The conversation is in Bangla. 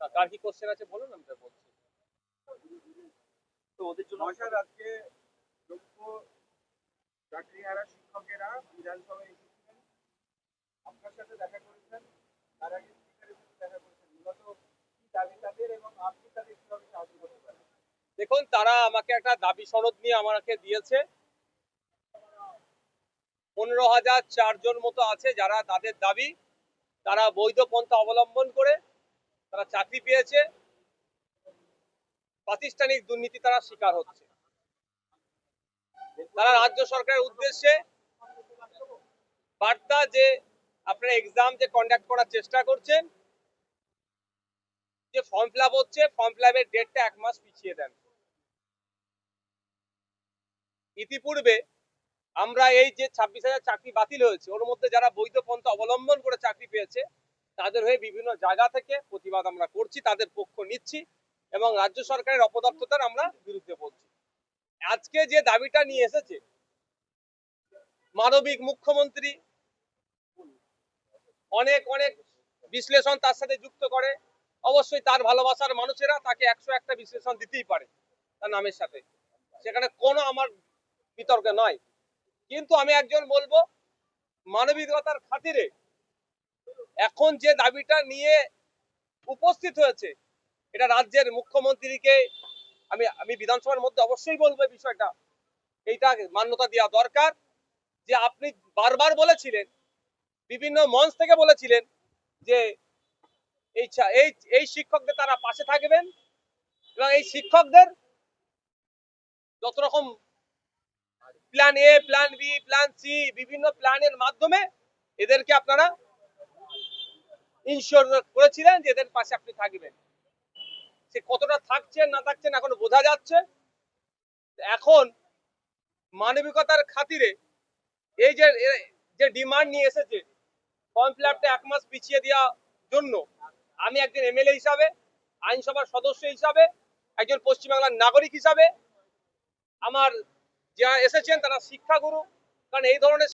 কার কি কোশ্চেন আছে বলুন আমি বলছি। তো ওদের জন্য নমস্কার আজকে যোগ্য চাকরিহারা শিক্ষকেরা বিধানসভায় এসেছিলেন। আপনার সাথে দেখা করেছেন তার আগে স্পিকারের সাথে দেখা করেছেন। মূলত কি দাবি তাদের এবং আপনি তাদের কীভাবে সাহায্য করতে পারেন? দেখুন তারা আমাকে একটা দাবি সনদ নিয়ে আমাকে দিয়েছে। পনেরো হাজার চারজন মতো আছে যারা তাদের দাবি, তারা বৈধ পন্থা অবলম্বন করে তারা চাকরি পেয়েছে। প্রাতিষ্ঠানিক দুর্নীতি তারা শিকার হচ্ছে। তারা রাজ্য সরকারের উদ্দেশ্যে বার্তা যে আপনারা এক্সাম যে কন্ডাক্ট করার চেষ্টা করছেন, যে ফর্ম ফিল আপ হচ্ছে ফর্ম ফিল আপের ডেটটা এক মাস পিছিয়ে দেন। ইতিপূর্বে আমরা এই যে ছাব্বিশ হাজার চাকরি বাতিল হয়েছে, ওর মধ্যে যারা বৈধ পন্থা অবলম্বন করে চাকরি পেয়েছে, তাদের হয়ে বিভিন্ন জায়গা থেকে প্রতিবাদ আমরা করছি, তাদের পক্ষ নিচ্ছি এবং রাজ্য সরকারের অপদার্থতার আমরা বিরুদ্ধে বলছি। আজকে যে দাবিটা নিয়ে এসেছে, মানবিক মুখ্যমন্ত্রী অনেক অনেক বিশ্লেষণ তার সাথে যুক্ত করে, অবশ্যই তার ভালোবাসার মানুষেরা তাকে একশো একটা বিশ্লেষণ দিতেই পারে তার নামের সাথে। সেখানে কোনো আমার বিতর্ক নয়। কিন্তু আমি একজন বলব, মানবিকতার খাতিরে এখন যে দাবিটা নিয়ে উপস্থিত হয়েছে, এটা রাজ্যের মুখ্যমন্ত্রীকে আমি আমি বিধানসভার মধ্যে অবশ্যই বলব এই বিষয়টা। এইটা মান্যতা দেওয়া দরকার যে আপনি বারবার বলেছিলেন, বিভিন্ন মঞ্চ থেকে বলেছিলেন যে এই এই শিক্ষকদের তারা পাশে থাকবেন এবং এই শিক্ষকদের যত রকম plan A plan B plan C বিভিন্ন প্ল্যানের মাধ্যমে এদেরকে আপনারা ইনশিওর করেছিলেন যে এদের পাশে আপনি থাকবেন। সে কতটা থাকছেন না থাকছেন এখন বোঝা যাচ্ছে। এখন মানবিকতার খাতিরে এই যে যে ডিমান্ড নিয়ে এসেছে ফর্ম ফিল আপটা এক মাস পিছিয়ে দেওয়ার জন্য আমি একজন এমএলএ হিসাবে, আইনসভার সদস্য হিসাবে, একজন পশ্চিমবাংলার নাগরিক হিসাবে, আমার যারা এসেছেন তারা শিক্ষাগুরু। কারণ এই ধরনের